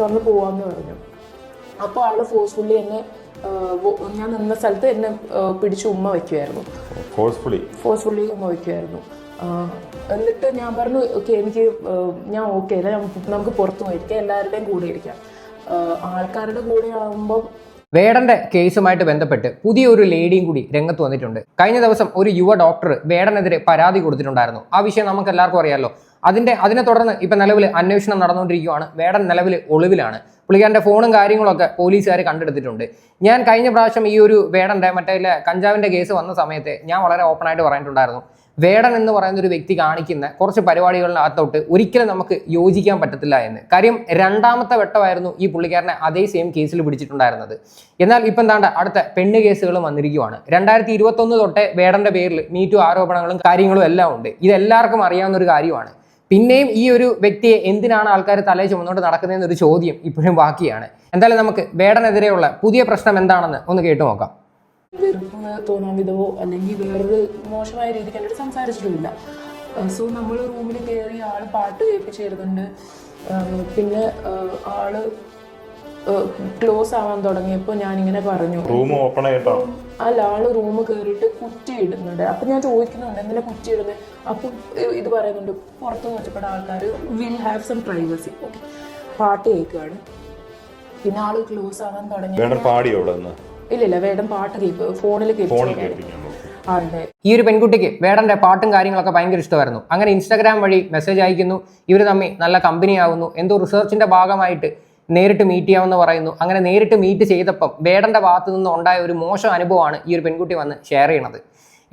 തുറന്ന് പോവാന്ന് പറഞ്ഞു. അപ്പോൾ ആൾ ഫോഴ്സ്ഫുള്ളി എന്നെ ഞാൻ നിന്ന സ്ഥലത്ത് എന്നെ പിടിച്ച് ഉമ്മ വയ്ക്കുമായിരുന്നു ഫോഴ്സ്ഫുള്ളി ഫോഴ്സ്ഫുള്ളി ഉമ്മ വയ്ക്കുമായിരുന്നു എന്നിട്ട് ഞാൻ പറഞ്ഞു ഓക്കെ എനിക്ക് ഞാൻ ഓക്കെ അല്ല നമുക്ക് പുറത്തു പോയിരിക്കാം എല്ലാവരുടെയും കൂടെ ഇരിക്കാം. ആൾക്കാരുടെ കൂടെ ആകുമ്പോൾ വേടന്റെ കേസുമായിട്ട് ബന്ധപ്പെട്ട് പുതിയൊരു ലേഡിയും കൂടി രംഗത്ത് വന്നിട്ടുണ്ട്. കഴിഞ്ഞ ദിവസം ഒരു യുവ ഡോക്ടർ വേടനെതിരെ പരാതി കൊടുത്തിട്ടുണ്ടായിരുന്നു. ആ വിഷയം നമുക്ക് എല്ലാവർക്കും അറിയാമല്ലോ അതിന്റെ അതിനെ തുടർന്ന് ഇപ്പൊ നിലവിൽ അന്വേഷണം നടന്നുകൊണ്ടിരിക്കുകയാണ്. വേടൻ നിലവിൽ ഒളിവിലാണ്. പുള്ളിക്കാരന്റെ ഫോണും കാര്യങ്ങളൊക്കെ പോലീസുകാർ കണ്ടെടുത്തിട്ടുണ്ട്. ഞാൻ കഴിഞ്ഞ പ്രാവശ്യം ഈ ഒരു വേടന്റെ മറ്റേ കഞ്ചാവിന്റെ കേസ് വന്ന സമയത്ത് ഞാൻ വളരെ ഓപ്പൺ ആയിട്ട് പറഞ്ഞിട്ടുണ്ടായിരുന്നു. വേടൻ എന്ന് പറയുന്ന ഒരു വ്യക്തി കാണിക്കുന്ന കുറച്ച് പരിപാടികളിനകത്തോട്ട് ഒരിക്കലും നമുക്ക് യോജിക്കാൻ പറ്റത്തില്ല എന്ന്. കാര്യം രണ്ടാമത്തെ വെട്ടമായിരുന്നു ഈ പുള്ളിക്കാരനെ അതേ സെയിം കേസിൽ പിടിച്ചിട്ടുണ്ടായിരുന്നത്. എന്നാൽ ഇപ്പം എന്താണ്ട് അടുത്ത പെണ്ണ് കേസുകളും വന്നിരിക്കുകയാണ് രണ്ടായിരത്തി ഇരുപത്തൊന്ന് തൊട്ടേ വേടന്റെ പേരിൽ മീറ്റു ആരോപണങ്ങളും കാര്യങ്ങളും എല്ലാം ഉണ്ട്. ഇതെല്ലാവർക്കും അറിയാവുന്ന ഒരു കാര്യമാണ്. പിന്നെയും ഈ ഒരു വ്യക്തിയെ എന്തിനാണ് ആൾക്കാർ തലയിൽ ചുമന്നുകൊണ്ട് നടക്കുന്നതെന്ന് ഒരു ചോദ്യം ഇപ്പോഴും ബാക്കിയാണ്. എന്തായാലും നമുക്ക് വേടനെതിരെയുള്ള പുതിയ പ്രശ്നം എന്താണെന്ന് ഒന്ന് കേട്ടു നോക്കാം. തോന്നാൻ വിധവോ അല്ലെങ്കിൽ വേറൊരു മോശമായ രീതിക്ക് അടുത്ത് സംസാരിച്ചിട്ടുമില്ല സോ നമ്മൾ റൂമിൽ കയറി ആൾ പാട്ട് കേൾപ്പിച്ചിരുന്നുണ്ട് പിന്നെ ആൾ ക്ലോസ് ആവാൻ തുടങ്ങിയപ്പോൾ ഞാനിങ്ങനെ പറഞ്ഞു. റൂം ഓപ്പൺ ആയിട്ടോ? അല്ല ആൾ റൂം കയറിയിട്ട് കുറ്റി ഇടുന്നുണ്ട്. അപ്പൊ ഞാൻ ചോദിക്കുന്നുണ്ട് എന്തിനാ കുറ്റി ഇടുന്നത് അപ്പൊ ഇത് പറയുന്നുണ്ട് പുറത്ത് നോക്കപ്പെട്ട ആൾക്കാർ will have some privacy okay പാട്ട് കേൾക്കുകയാണ് പിന്നെ ആൾ ക്ലോസ് ആവാൻ തുടങ്ങി. ഇല്ല ഇല്ല വേടം പാട്ട് കേൾപ്പ് ഫോണിൽ കേൾപ്പിക്കാൻ ഈ ഒരു പെൺകുട്ടിക്ക് വേടന്റെ പാട്ടും കാര്യങ്ങളൊക്കെ ഭയങ്കര ഇഷ്ടമായിരുന്നു. അങ്ങനെ ഇൻസ്റ്റാഗ്രാം വഴി മെസ്സേജ് അയക്കുന്നു. ഇവർ തമ്മിൽ നല്ല കമ്പനി ആവുന്നു. എന്തോ റിസർച്ചിന്റെ ഭാഗമായിട്ട് നേരിട്ട് മീറ്റ് ചെയ്യാമെന്ന് പറയുന്നു. അങ്ങനെ നേരിട്ട് മീറ്റ് ചെയ്തപ്പം വേടന്റെ ഭാഗത്ത് നിന്ന് ഉണ്ടായ ഒരു മോശം അനുഭവമാണ് ഈ ഒരു പെൺകുട്ടി വന്ന് ഷെയർ ചെയ്യണത്.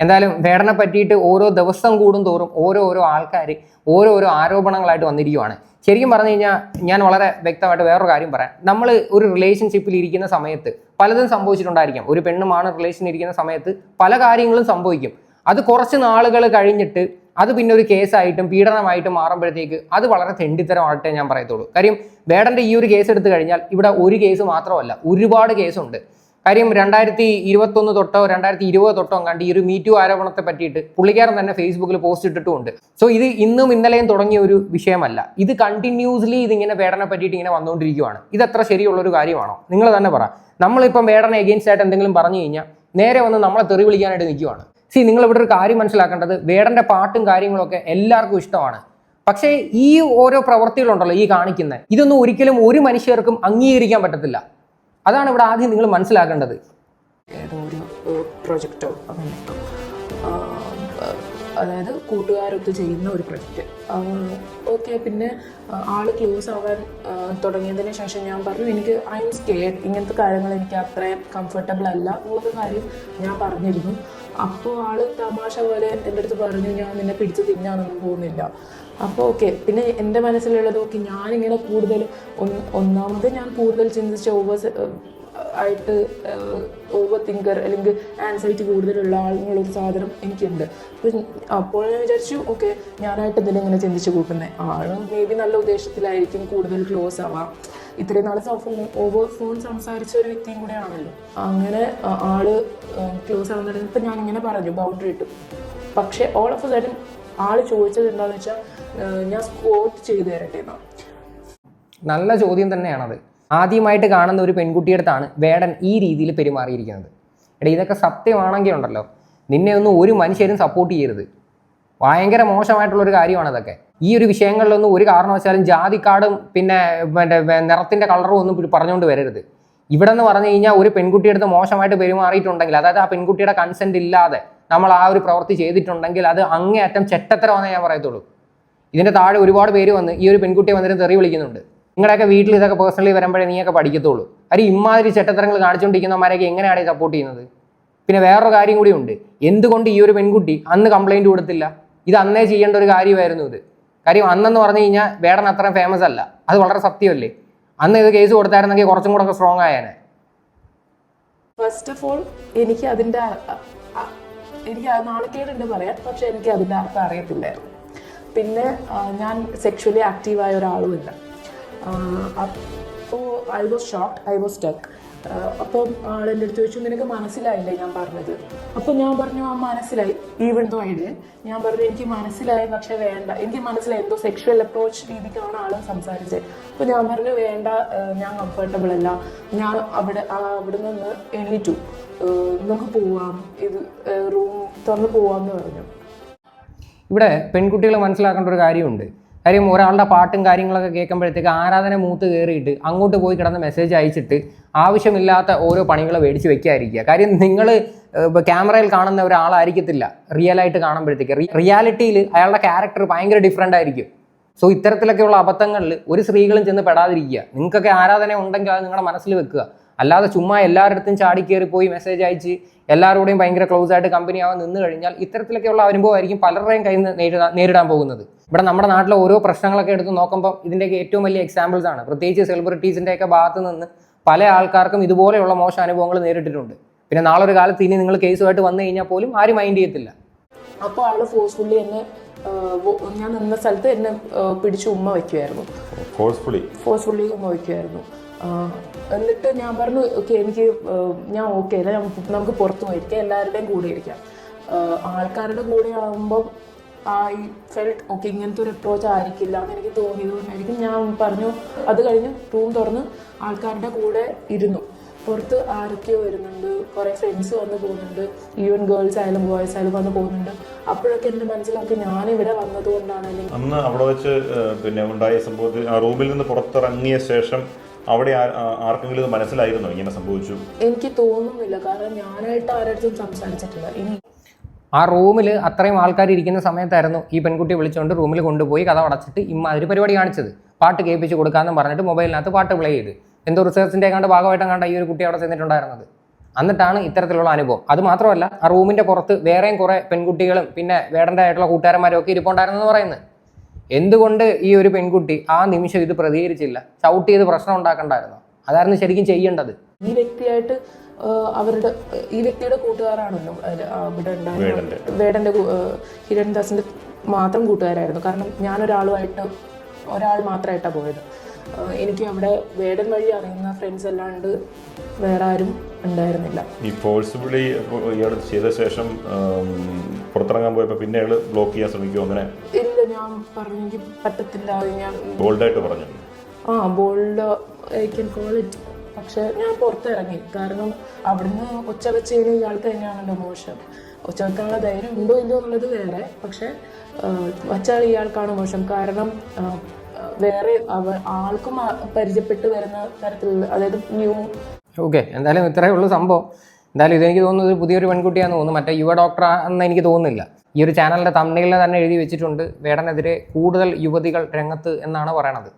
എന്തായാലും വേടനെ പറ്റിയിട്ട് ഓരോ ദിവസം കൂടും തോറും ഓരോ ഓരോ ആൾക്കാർ ഓരോ ഓരോ ആരോപണങ്ങളായിട്ട് വന്നിരിക്കുവാണ്. ശരിക്കും പറഞ്ഞു കഴിഞ്ഞാൽ ഞാൻ വളരെ വ്യക്തമായിട്ട് വേറൊരു കാര്യം പറയാം. നമ്മൾ ഒരു റിലേഷൻഷിപ്പിൽ ഇരിക്കുന്ന സമയത്ത് പലതും സംഭവിച്ചിട്ടുണ്ടായിരിക്കാം. ഒരു പെണ്ണുമാണ് റിലേഷൻ ഇരിക്കുന്ന സമയത്ത് പല കാര്യങ്ങളും സംഭവിക്കും. അത് കുറച്ച് നാളുകൾ കഴിഞ്ഞിട്ട് അത് പിന്നെ ഒരു കേസായിട്ടും പീഡനമായിട്ടും മാറുമ്പോഴത്തേക്ക് അത് വളരെ തെണ്ടിത്തരമാകട്ടെ ഞാൻ പറയത്തുള്ളൂ. കാര്യം വേടന്റെ ഈ ഒരു കേസ് എടുത്തു കഴിഞ്ഞാൽ ഇവിടെ ഒരു കേസ് മാത്രമല്ല ഒരുപാട് കേസുണ്ട്. കാര്യം രണ്ടായിരത്തി ഇരുപത്തൊന്ന് തൊട്ടോ രണ്ടായിരത്തി ഇരുപത് തൊട്ടോ കണ്ട് ഈ ഒരു മീറ്റു ആരോപണത്തെ പറ്റിയിട്ട് പുള്ളിക്കാരൻ തന്നെ ഫേസ്ബുക്കിൽ പോസ്റ്റ് ഇട്ടിട്ടുമുണ്ട്. സോ ഇത് ഇന്നും ഇന്നലെയും തുടങ്ങിയ ഒരു വിഷയമല്ല. ഇത് കണ്ടിന്യൂസ്ലി ഇതിങ്ങനെ വേടനെ പറ്റിയിട്ട് ഇങ്ങനെ വന്നുകൊണ്ടിരിക്കുകയാണ് ഇത് അത്ര ശരിയുള്ള ഒരു കാര്യമാണോ? നിങ്ങൾ തന്നെ പറ. നമ്മളിപ്പം വേടനെ എഗെയിൻസ്റ്റ് ആയിട്ട് എന്തെങ്കിലും പറഞ്ഞു കഴിഞ്ഞാൽ നേരെ വന്ന് നമ്മളെ തെറി വിളിക്കാനായിട്ട് നിൽക്കുവാണ് സി നിങ്ങൾ ഇവിടെ ഒരു കാര്യം മനസ്സിലാക്കേണ്ടത് വേടന്റെ പാട്ടും കാര്യങ്ങളൊക്കെ എല്ലാവർക്കും ഇഷ്ടമാണ്. പക്ഷേ ഈ ഓരോ പ്രവൃത്തികളുണ്ടല്ലോ ഈ കാണിക്കുന്ന ഇതൊന്നും ഒരിക്കലും ഒരു മനുഷ്യർക്കും അംഗീകരിക്കാൻ പറ്റത്തില്ല. അതാണ് ഇവിടെ ആദ്യം നിങ്ങൾ മനസ്സിലാക്കേണ്ടത്. ഒരു പ്രൊജക്റ്റോ അതായത് കൂട്ടുകാരൊത്ത് ചെയ്യുന്ന ഒരു പ്രൊജക്റ്റ് ഓക്കെ പിന്നെ ആൾ ക്ലോസ് ആവാൻ തുടങ്ങിയതിന് ശേഷം ഞാൻ പറഞ്ഞു എനിക്ക് ഐ എം സ്കേഡ് ഇങ്ങനത്തെ കാര്യങ്ങൾ എനിക്ക് അത്രയും കംഫർട്ടബിൾ അല്ല എന്നുള്ള കാര്യം ഞാൻ പറഞ്ഞിരുന്നു. അപ്പോൾ ആൾ തമാശ പോലെ എന്റെ അടുത്ത് പറഞ്ഞു ഞാൻ നിന്നെ പിടിച്ച് തിന്നാനൊന്നും പോകുന്നില്ല. അപ്പോൾ ഓക്കെ പിന്നെ എന്റെ മനസ്സിലുള്ളത് ഓക്കെ ഞാനിങ്ങനെ കൂടുതൽ ഒന്ന് ഒന്നാമത് ഞാൻ കൂടുതൽ ചിന്തിച്ച ഓവർ ആയിട്ട് ഓവർ തിങ്കർ അല്ലെങ്കിൽ ആൻസൈറ്റി കൂടുതലുള്ള ആളുകളൊരു സാധനം എനിക്കുണ്ട്. അപ്പം അപ്പോൾ ഞാൻ വിചാരിച്ചു ഓക്കെ ഞാനായിട്ട് ഇതിനെ ഇങ്ങനെ ചിന്തിച്ച് കൂട്ടുന്നത് ആളും മേ ബി നല്ല ഉദ്ദേശത്തിലായിരിക്കും കൂടുതൽ ക്ലോസ് ആവാം. ഇത്രയും നാളെ ഫോൺ ഓവർ ഫോൺ സംസാരിച്ച ഒരു വ്യക്തിയും കൂടെ ആണല്ലോ. അങ്ങനെ ആൾ ക്ലോസ് ആവുന്ന ഇപ്പം ഞാൻ ഇങ്ങനെ പറഞ്ഞു ബൗണ്ടറി ഇട്ടു. പക്ഷേ ഓൾ ഓഫ് സഡൻ ആൾ ചോദിച്ചത് എന്താണെന്ന് വെച്ചാൽ ഞാൻ സ്കോട്ട് ചെയ്തു തരട്ടെ നല്ല ചോദ്യം തന്നെയാണത്. ആദ്യമായിട്ട് കാണുന്ന ഒരു പെൺകുട്ടിയുടെ അടുത്താണ് വേടൻ ഈ രീതിയിൽ പെരുമാറിയിരിക്കുന്നത്. എടാ ഇതൊക്കെ സത്യമാണെങ്കിൽ ഉണ്ടല്ലോ നിന്നെ ഒന്നും ഒരു മനുഷ്യരും സപ്പോർട്ട് ചെയ്യരുത്. ഭയങ്കര മോശമായിട്ടുള്ളൊരു കാര്യമാണ് അതൊക്കെ ഈ ഒരു വിഷയങ്ങളിലൊന്നും ഒരു കാരണവശാലും ജാതിക്കാടും പിന്നെ മറ്റേ നിറത്തിന്റെ കളറും ഒന്നും പറഞ്ഞുകൊണ്ട് വരരുത്. ഇവിടെ എന്ന് പറഞ്ഞു കഴിഞ്ഞാൽ ഒരു പെൺകുട്ടിയുടെ അടുത്ത് മോശമായിട്ട് പെരുമാറിയിട്ടുണ്ടെങ്കിൽ അതായത് ആ പെൺകുട്ടിയുടെ കൺസെന്റ് ഇല്ലാതെ നമ്മൾ ആ ഒരു പ്രവൃത്തി ചെയ്തിട്ടുണ്ടെങ്കിൽ അത് അങ്ങേയറ്റം ചെട്ടത്തരമാണെന്ന് ഞാൻ പറയത്തുള്ളൂ. ഇതിന്റെ താഴെ ഒരുപാട് പേര് വന്ന് ഈ ഒരു പെൺകുട്ടിയെ വന്നിട്ട് തെറി വിളിക്കുന്നുണ്ട്. നിങ്ങളുടെയൊക്കെ വീട്ടിൽ ഇതൊക്കെ പേഴ്സണലി വരുമ്പോഴേ നീയൊക്കെ പഠിക്കത്തുള്ളൂ. അത് ഇമാതിരി ചെറ്റത്തരങ്ങൾ കാണിച്ചുകൊണ്ടിരിക്കുന്നവന്മാരെയൊക്കെ എങ്ങനെയാണ് സപ്പോർട്ട് ചെയ്യുന്നത്? പിന്നെ വേറൊരു കാര്യം കൂടി ഉണ്ട്. എന്തുകൊണ്ട് ഈ ഒരു പെൺകുട്ടി അന്ന് കംപ്ലൈന്റ് കൊടുത്തില്ല? ഇത് അന്നേ ചെയ്യേണ്ട ഒരു കാര്യമായിരുന്നു ഇത്. കാര്യം അന്നെന്ന് പറഞ്ഞു കഴിഞ്ഞാൽ വേടൻ അത്രയും ഫേമസ് അല്ല. അത് വളരെ സത്യമല്ലേ? അന്ന് ഇത് കേസ് കൊടുത്തായിരുന്നെങ്കിൽ കുറച്ചും കൂടെ സ്ട്രോങ് ആയേനെ. ഫസ്റ്റ് ഓഫ് ഓൾ എനിക്ക് അതിന്റെ എനിക്ക് നാണക്കേടുണ്ട് പറയാൻ പക്ഷെ എനിക്ക് അതിന്റെ അർത്ഥം അറിയത്തില്ലായിരുന്നു പിന്നെ ഞാൻ സെക്ഷലി ആക്റ്റീവായ ഒരാളുമില്ല. അപ്പോൾ I was shock I was stuck അപ്പം ആളെന്റെ അടുത്ത് ചോദിച്ചു നിനക്ക് മനസ്സിലായില്ലേ? ഞാൻ പറഞ്ഞത്. അപ്പം ഞാൻ പറഞ്ഞു ആ മനസ്സിലായി. ഈവൻ ദോ ഐഡിയ ഞാൻ പറഞ്ഞു എനിക്ക് മനസ്സിലായി പക്ഷെ വേണ്ട. എനിക്ക് മനസ്സിലായി എന്തോ സെക്ഷൽ അപ്രോച്ച് രീതിക്കാണ് ആൾ സംസാരിച്ചത് അപ്പം ഞാൻ പറഞ്ഞു വേണ്ട ഞാൻ കംഫർട്ടബിൾ അല്ല. ഞാൻ അവിടെ അവിടെ നിന്ന് എണീറ്റു. നമുക്ക് പോവാം. ഇത് റൂം തുറന്ന് പോവാം എന്ന് പറഞ്ഞു. ഇവിടെ പെൺകുട്ടികളെ മനസ്സിലാക്കേണ്ട ഒരു കാര്യമുണ്ട്. കാര്യം ഒരാളുടെ പാട്ടും കാര്യങ്ങളൊക്കെ കേൾക്കുമ്പോഴത്തേക്ക് ആരാധന മൂത്ത് കയറിയിട്ട് അങ്ങോട്ട് പോയി കിടന്ന് മെസ്സേജ് അയച്ചിട്ട് ആവശ്യമില്ലാത്ത ഓരോ പണികൾ മേടിച്ച് വെക്കാതിരിക്കുക. കാര്യം നിങ്ങൾ ക്യാമറയിൽ കാണുന്ന ഒരാളായിരിക്കത്തില്ല. റിയൽ ആയിട്ട് കാണുമ്പോഴത്തേക്ക്. റിയാലിറ്റിയിൽ അയാളുടെ ക്യാരക്ടർ ഭയങ്കര ഡിഫറെന്റ് ആയിരിക്കും. സോ ഇത്തരത്തിലൊക്കെയുള്ള അബദ്ധങ്ങളിൽ ഒരു സ്ത്രീകളും ചെന്ന് പെടാതിരിക്കുക. നിങ്ങൾക്കൊക്കെ ആരാധന ഉണ്ടെങ്കിൽ അത് നിങ്ങളുടെ മനസ്സിൽ വെക്കുക. അല്ലാതെ ചുമ്മാ എല്ലാവരുടെ ചാടി കയറി പോയി മെസ്സേജ് അയച്ച് എല്ലാവരോടെയും ഭയങ്കര ക്ലോസ് ആയിട്ട് കമ്പനി ആവാൻ നിന്ന് കഴിഞ്ഞാൽ ഇത്തരത്തിലൊക്കെയുള്ള അനുഭവമായിരിക്കും പലരുടെയും കയ്യിൽ നിന്ന് നേരിടാൻ നേരിടാൻ പോകുന്നത്. ഇവിടെ നമ്മുടെ നാട്ടിലെ ഓരോ പ്രശ്നങ്ങളൊക്കെ എടുത്ത് നോക്കുമ്പോൾ ഇതിന്റെയൊക്കെ ഏറ്റവും വലിയ എക്സാമ്പിൾസ് ആണ്. പ്രത്യേകിച്ച് സെലിബ്രിറ്റീസിന്റെ ഒക്കെ ഭാഗത്ത് നിന്ന് പല ആൾക്കാർക്കും ഇതുപോലെയുള്ള മോശം അനുഭവങ്ങൾ നേരിട്ടിട്ടുണ്ട്. പിന്നെ നാളെ ഒരു കാലത്ത് ഇനി നിങ്ങൾ കേസുമായിട്ട് വന്നു കഴിഞ്ഞാൽ പോലും ആരും മൈൻഡ് ചെയ്യത്തില്ല. അപ്പോൾ ആൾ ഫോഴ്സ്ഫുള്ളി എന്നെ ഞാൻ നിന്ന സ്ഥലത്ത് എന്നെ പിടിച്ച് ഉമ്മ വയ്ക്കുമായിരുന്നു ഫോഴ്സ്ഫുള്ളി ഫോഴ്സ്ഫുള്ളി ഉമ്മ വയ്ക്കുമായിരുന്നു എന്നിട്ട് ഞാൻ പറഞ്ഞു ഓക്കെ എനിക്ക് ഞാൻ ഓക്കെ അല്ല നമുക്ക് പുറത്തു പോയിരിക്കാം എല്ലാവരുടെയും കൂടെ ഇരിക്കാം. ആൾക്കാരുടെ കൂടെ ആകുമ്പം ഐ ഫെൽറ്റ് ഓക്കെ ഇങ്ങനത്തെ ഒരു അപ്രോച്ച് ആയിരിക്കില്ല എന്ന് എനിക്ക് തോന്നിയതുകൊണ്ടായിരിക്കും ഞാൻ പറഞ്ഞു. അത് കഴിഞ്ഞ് റൂം തുറന്ന് ആൾക്കാരുടെ കൂടെ ഇരുന്നു. പുറത്ത് ആരൊക്കെയോ വരുന്നുണ്ട് കുറേ ഫ്രണ്ട്സ് വന്ന് പോകുന്നുണ്ട് ഈവൻ ഗേൾസ് ആയാലും ബോയ്സ് ആയാലും വന്ന് പോകുന്നുണ്ട്. അപ്പോഴൊക്കെ എന്റെ മനസ്സിലാക്കി ഇവിടെ വന്നതുകൊണ്ടാണ് കൊണ്ടാണ് അന്ന് അവിടെ വെച്ച് പിന്നെ ഉണ്ടായ സംഭവത്തിൽ ആ റൂമിൽ നിന്ന് പുറത്തിറങ്ങിയ ശേഷം അവിടെ ആർക്കെങ്കിലും ഇത് മനസ്സിലായിരുന്നോ? ഇങ്ങനെ സംഭവിച്ചു? എനിക്ക് തോന്നുന്നില്ല. കാരണം ഞാനായിട്ട് ആരോടും സംസാരിച്ചിട്ടില്ല. ഇനി ആ റൂമിൽ അത്രയും ആൾക്കാർ ഇരിക്കുന്ന സമയത്തായിരുന്നു ഈ പെൺകുട്ടി വിളിച്ചുകൊണ്ട് റൂമിൽ കൊണ്ടുപോയി കഥ അടച്ചിട്ട് ഇമ്മാതിരി പരിപാടി കാണിച്ചത്. പാട്ട് കേൾപ്പിച്ച് കൊടുക്കാമെന്ന് പറഞ്ഞിട്ട് മൊബൈലിനകത്ത് പാട്ട് പ്ലേ ചെയ്ത്. എന്തോ റിസർച്ചിന്റെ കണ്ട് ഭാഗമായിട്ടും കണ്ട ഈ ഒരു കുട്ടി അവിടെ ചെന്നിട്ടുണ്ടായിരുന്നത്. എന്നിട്ടാണ് ഇത്തരത്തിലുള്ള അനുഭവം. അത് മാത്രമല്ല ആ റൂമിന്റെ പുറത്ത് വേറെയും കുറേ പെൺകുട്ടികളും പിന്നെ വേടന്റെ ആയിട്ടുള്ള കൂട്ടുകാരന്മാരും ഒക്കെ ഇരിപ്പുണ്ടായിരുന്നെന്ന് പറയുന്നത്. എന്തുകൊണ്ട് ഈ ഒരു പെൺകുട്ടി ആ നിമിഷം ഇത് പ്രതികരിച്ചില്ല? ചവിട്ട് ചെയ്ത് പ്രശ്നം ഉണ്ടാക്കണ്ടായിരുന്നു? അതായിരുന്നു ശരിക്കും ചെയ്യേണ്ടത്. ഈ വ്യക്തിയായിട്ട് അവരുടെ ഈ വ്യക്തിയുടെ കൂട്ടുകാരാണല്ലോ ഇവിടെ അവിടെ വേടന്റെ. ഹിരൺദാസിന്റെ മാത്രം കൂട്ടുകാരായിരുന്നു. കാരണം ഞാനൊരാളുമായിട്ട് ഒരാൾ മാത്രമായിട്ടാണ് പോയത്. എനിക്ക് അവിടെ വേടൻ വഴി അറിയുന്ന ഫ്രണ്ട്സ് അല്ലാണ്ട് വേറെ ആരും ഉണ്ടായിരുന്നില്ല. ഈ ഫോഴ്സ്ഫുള്ളി ഇയാൾ ചെയ്ത ശേഷം പുറത്തിറങ്ങാൻ പോയപ്പോൾ പിന്നെ അയാൾ ബ്ലോക്ക് ചെയ്യാൻ ശ്രമിക്കുമോ അങ്ങനെ? ഇല്ല ഞാൻ പറഞ്ഞു എനിക്ക് പറ്റത്തില്ല ഞാൻ ബോൾഡായിട്ട് പറഞ്ഞു? ആ bold I can call it പക്ഷെ ഞാൻ പുറത്തിറങ്ങി. കാരണം അവിടുന്ന് ഒച്ച വെച്ച് കഴിഞ്ഞാൽ ഇയാൾക്ക് തന്നെയാണല്ലോ മോശം. ഒച്ച വെക്കാനുള്ള ധൈര്യം ഉണ്ടോ ഇല്ലയോ എന്നുള്ളത് വേറെ. പക്ഷെ വച്ചാൽ ഇയാൾക്കാണ് മോശം. കാരണം വേറെ അവ ആൾക്കും പരിചയപ്പെട്ട് വരുന്ന തരത്തിലുള്ള അതായത് ന്യൂ ഓക്കെ എന്തായാലും ഇത്രയേ ഉള്ളൂ സംഭവം. എന്തായാലും ഇതെനിക്ക് തോന്നുന്നത് പുതിയൊരു പെൺകുട്ടിയാണെന്ന് തോന്നുന്നു. മറ്റേ യുവ ഡോക്ടർ എന്ന് എനിക്ക് തോന്നുന്നില്ല. ഈ ഒരു ചാനലിന്റെ തമ്മിലിൽ തന്നെ എഴുതി വെച്ചിട്ടുണ്ട്. വേടനെതിരെ കൂടുതൽ യുവതികൾ രംഗത്ത് എന്നാണ് പറയണത്.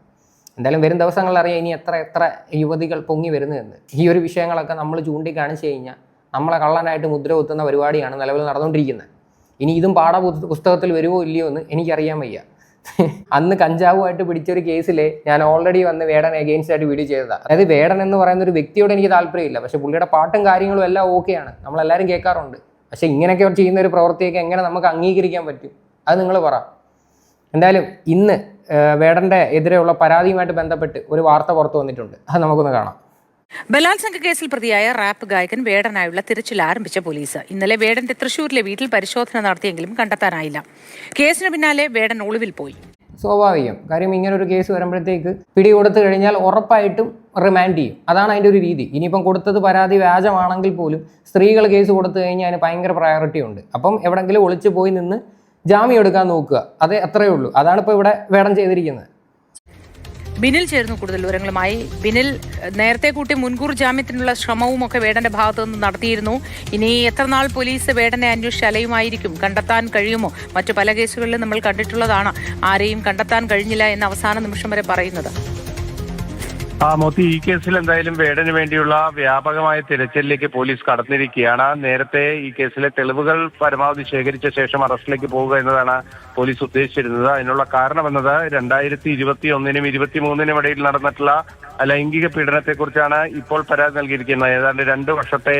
എന്തായാലും വരും ദിവസങ്ങളിൽ അറിയാം ഇനി എത്ര എത്ര യുവതികൾ പൊങ്ങി വരുന്നതെന്ന് ഈ ഒരു വിഷയങ്ങളൊക്കെ നമ്മൾ ചൂണ്ടിക്കാണിച്ചു കഴിഞ്ഞാൽ നമ്മളെ കള്ളനായിട്ട് മുദ്ര കുത്തുന്ന പരിപാടിയാണ് നിലവിൽ നടന്നുകൊണ്ടിരിക്കുന്നത്. ഇനി ഇതും പാഠ പുസ്തകത്തിൽ വരുമോ ഇല്ലയോ എന്ന് എനിക്കറിയാൻ വയ്യ. അന്ന് കഞ്ചാവുമായിട്ട് പിടിച്ചൊരു കേസിൽ ഞാൻ ഓൾറെഡി വന്ന് വേടൻ അഗെയിൻസ്റ്റ് ആയിട്ട് വീഡിയോ ചെയ്തതാണ് അതായത് വേടൻ എന്ന് പറയുന്ന ഒരു വ്യക്തിയോട് എനിക്ക് താല്പര്യമില്ല. പക്ഷേ പുള്ളിയുടെ പാട്ടും കാര്യങ്ങളും എല്ലാം ഓക്കെയാണ് നമ്മളെല്ലാവരും കേൾക്കാറുണ്ട്. പക്ഷെ ഇങ്ങനെയൊക്കെ ചെയ്യുന്ന ഒരു പ്രവൃത്തിയൊക്കെ എങ്ങനെ നമുക്ക് അംഗീകരിക്കാൻ പറ്റും? അത് നിങ്ങൾ പറ. എന്തായാലും ഇന്ന് വേടന്റെ എതിരെയുള്ള പരാതിയുമായിട്ട് ബന്ധപ്പെട്ട് ഒരു വാർത്ത പുറത്തു വന്നിട്ടുണ്ട്. അത് നമുക്കൊന്ന് കാണാം. ബലാത്സംഗ കേസിൽ പ്രതിയായ റാപ്പ് ഗായകൻ വേടനായുള്ള തിരച്ചിൽ ആരംഭിച്ച പോലീസ്. ഇന്നലെ വേടന്റെ തൃശൂരിലെ വീട്ടിൽ പരിശോധന നടത്തിയെങ്കിലും കണ്ടെത്താനായില്ല. കേസിന് പിന്നാലെ വേടൻ ഒളിവിൽ പോയി. സ്വാഭാവികം. കാര്യം ഇങ്ങനെ ഒരു കേസ് വരുമ്പോഴത്തേക്ക് പിടി കൊടുത്തു കഴിഞ്ഞാൽ ഉറപ്പായിട്ടും റിമാൻഡ് ചെയ്യും. അതാണ് അതിന്റെ ഒരു രീതി. ഇനിയിപ്പം കൊടുത്തത് പരാതി വ്യാജമാണെങ്കിൽ പോലും സ്ത്രീകൾ കേസ് കൊടുത്തു കഴിഞ്ഞാൽ അതിന് ഭയങ്കര പ്രയോറിറ്റി ഉണ്ട്. അപ്പം എവിടെങ്കിലും ഒളിച്ചു പോയി നിന്ന് ജാമ്യം എടുക്കാൻ നോക്കുക. അതേ അത്രയേ ഉള്ളൂ. അതാണ് ഇപ്പോൾ ഇവിടെ വേടം ചെയ്തിരിക്കുന്നത്. ബിനിൽ ചേർന്നു കൂടുതൽ വിവരങ്ങളുമായി. ബിനിൽ നേരത്തെ കൂട്ടി മുൻകൂർ ജാമ്യത്തിനുള്ള ശ്രമവും ഒക്കെ വേടന്റെ ഭാഗത്തു നിന്ന് നടത്തിയിരുന്നു. ഇനി എത്ര നാൾ പോലീസ് വേടനെ അന്വേഷിച്ച് അലയുമായിരിക്കും? കണ്ടെത്താൻ കഴിയുമോ? മറ്റു പല കേസുകളിലും നമ്മൾ കണ്ടിട്ടുള്ളതാണ്. ആരെയും കണ്ടെത്താൻ കഴിഞ്ഞില്ല എന്ന് അവസാന നിമിഷം വരെ പറയുന്നത്. ആ മോത്തി ഈ കേസിൽ എന്തായാലും വേടന് വേണ്ടിയുള്ള വ്യാപകമായ തിരച്ചിലേക്ക് പോലീസ് കടന്നിരിക്കുകയാണ്. നേരത്തെ ഈ കേസിലെ തെളിവുകൾ പരമാവധി ശേഖരിച്ച ശേഷം അറസ്റ്റിലേക്ക് പോവുക എന്നതാണ് പോലീസ് ഉദ്ദേശിച്ചിരുന്നത്. അതിനുള്ള കാരണം എന്നത് രണ്ടായിരത്തി ഇരുപത്തി ഒന്നിനും ഇരുപത്തിമൂന്നിനും ഇടയിൽ നടന്നിട്ടുള്ള ലൈംഗിക പീഡനത്തെക്കുറിച്ചാണ് ഇപ്പോൾ പരാതി നൽകിയിരിക്കുന്നത്. ഏതാണ്ട് രണ്ട് വർഷത്തെ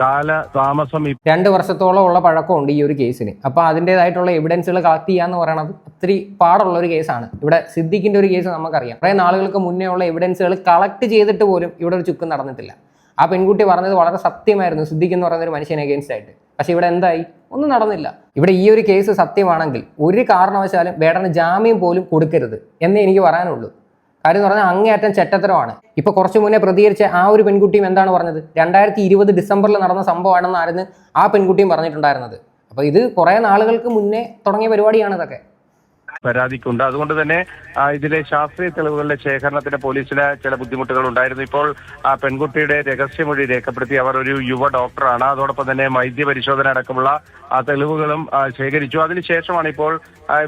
കാല താമസം രണ്ട് വർഷത്തോളം ഉള്ള പഴക്കമുണ്ട് ഈ ഒരു കേസിന്. അപ്പൊ അതിന്റെതായിട്ടുള്ള എവിഡൻസുകൾ കളക്ട് ചെയ്യാന്ന് പറയുന്നത് ഒത്തിരി പാടുള്ള ഒരു കേസാണ്. ഇവിടെ സിദ്ദിഖിന്റെ ഒരു കേസ് നമുക്കറിയാം. കുറെ നാളുകൾക്ക് മുന്നേ ഉള്ള എവിഡൻസുകൾ കളക്ട് ചെയ്തിട്ട് പോലും ഇവിടെ ഒരു ചുക്കും നടന്നിട്ടില്ല. ആ പെൺകുട്ടി പറഞ്ഞത് വളരെ സത്യമായിരുന്നു. സിദ്ധിക്ക് എന്ന് പറയുന്ന ഒരു മനുഷ്യനെ അഗേൻസ്റ്റ് ആയിട്ട്. പക്ഷെ ഇവിടെ എന്തായി? ഒന്നും നടന്നില്ല. ഇവിടെ ഈ ഒരു കേസ് സത്യമാണെങ്കിൽ ഒരു കാരണവശാലും വേടന് ജാമ്യം പോലും കൊടുക്കരുത് എന്നേ എനിക്ക് പറയാനുള്ളൂ. കാര്യം എന്ന് പറഞ്ഞാൽ അങ്ങേയറ്റം ചെറ്റത്തരമാണ്. ഇപ്പൊ കുറച്ചു മുന്നേ പ്രതികരിച്ച ആ ഒരു പെൺകുട്ടിയും എന്താണ് പറഞ്ഞത്? രണ്ടായിരത്തി ഇരുപത് ഡിസംബറിൽ നടന്ന സംഭവമാണെന്നായിരുന്നു ആ പെൺകുട്ടിയും പറഞ്ഞിട്ടുണ്ടായിരുന്നത്. അപ്പൊ ഇത് കുറെ നാളുകൾക്ക് മുന്നേ തുടങ്ങിയ പരിപാടിയാണ് ഇതൊക്കെ. പരാതിക്കുണ്ട്. അതുകൊണ്ട് തന്നെ ഇതിലെ ശാസ്ത്രീയ തെളിവുകളുടെ ശേഖരണത്തിന് പോലീസിന് ചില ബുദ്ധിമുട്ടുകൾ ഉണ്ടായിരുന്നു ഇപ്പോൾ ആ പെൺകുട്ടിയുടെ രഹസ്യമൊഴി രേഖപ്പെടുത്തി അവർ ഒരു യുവ ഡോക്ടറാണ്. അതോടൊപ്പം തന്നെ വൈദ്യ പരിശോധന അടക്കമുള്ള ആ തെളിവുകളും ശേഖരിച്ചു. അതിനുശേഷമാണ് ഇപ്പോൾ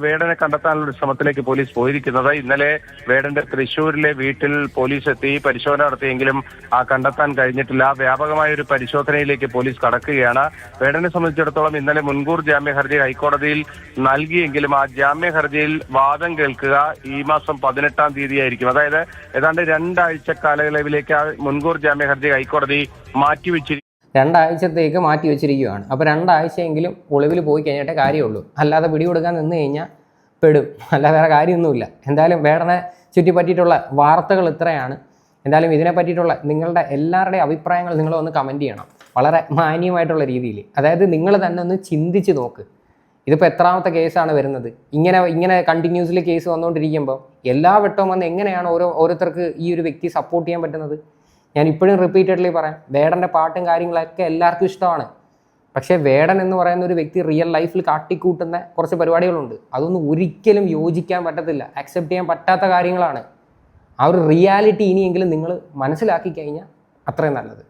വേടനെ കണ്ടെത്താനുള്ള ശ്രമത്തിലേക്ക് പോലീസ് പോയിരിക്കുന്നത്. ഇന്നലെ വേടന്റെ തൃശൂരിലെ വീട്ടിൽ പോലീസ് എത്തി പരിശോധന നടത്തിയെങ്കിലും ആ കണ്ടെത്താൻ കഴിഞ്ഞിട്ടില്ല. വ്യാപകമായ ഒരു പരിശോധനയിലേക്ക് പോലീസ് കടക്കുകയാണ്. വേടനെ സംബന്ധിച്ചിടത്തോളം ഇന്നലെ മുൻകൂർ ജാമ്യ ഹർജി ഹൈക്കോടതിയിൽ നൽകിയെങ്കിലും ആ ജാമ്യ ഹർജിയിൽ വാദം കേൾക്കുക ഈ മാസം പതിനെട്ടാം തീയതി ആയിരിക്കും അതായത് ഏതാണ്ട് രണ്ടാഴ്ച കാലയളവിലേക്ക് ആ മുൻകൂർ ജാമ്യ ഹർജി ഹൈക്കോടതി മാറ്റിവെച്ചിരിക്കും രണ്ടാഴ്ചത്തേക്ക് മാറ്റി വെച്ചിരിക്കുകയാണ്. അപ്പോൾ രണ്ടാഴ്ചയെങ്കിലും ഒളിവിൽ പോയി കഴിഞ്ഞിട്ടേ കാര്യമുള്ളൂ. അല്ലാതെ പിടികൊടുക്കാൻ നിന്ന് കഴിഞ്ഞാൽ പെടും. അല്ലാതെ വേറെ കാര്യമൊന്നുമില്ല. എന്തായാലും വേടനെ ചുറ്റിപ്പറ്റിയിട്ടുള്ള വാർത്തകൾ ഇത്രയാണ്. എന്തായാലും ഇതിനെ പറ്റിയിട്ടുള്ള നിങ്ങളുടെ എല്ലാവരുടെയും അഭിപ്രായങ്ങൾ നിങ്ങൾ ഒന്ന് കമന്റ് ചെയ്യണം. വളരെ മാന്യമായിട്ടുള്ള രീതിയിൽ അതായത് നിങ്ങൾ തന്നെ ഒന്ന് ചിന്തിച്ച് നോക്ക്. ഇതിപ്പോൾ എത്രാമത്തെ കേസാണ് വരുന്നത്. ഇങ്ങനെ ഇങ്ങനെ കണ്ടിന്യൂസ്ലി കേസ് വന്നുകൊണ്ടിരിക്കുമ്പോൾ എല്ലാ വട്ടവും വന്ന് എങ്ങനെയാണ് ഓരോ ഓരോരുത്തർക്ക് ഈ ഒരു വ്യക്തി സപ്പോർട്ട് ചെയ്യാൻ പറ്റുന്നത്? ഞാൻ ഇപ്പോഴും റിപ്പീറ്റഡ്ലി പറയാം വേടന്റെ പാട്ടും കാര്യങ്ങളൊക്കെ എല്ലാവർക്കും ഇഷ്ടമാണ്. പക്ഷേ വേടൻ എന്ന് പറയുന്ന ഒരു വ്യക്തി റിയൽ ലൈഫിൽ കാട്ടിക്കൂട്ടുന്ന കുറച്ച് പരിപാടികളുണ്ട്. അതൊന്നും ഒരിക്കലും യോജിക്കാൻ പറ്റത്തില്ല അക്സെപ്റ്റ് ചെയ്യാൻ പറ്റാത്ത കാര്യങ്ങളാണ്. ആ ഒരു റിയാലിറ്റി ഇനിയെങ്കിലും നിങ്ങൾ മനസ്സിലാക്കി കഴിഞ്ഞാൽ അത്രയും നല്ലത്.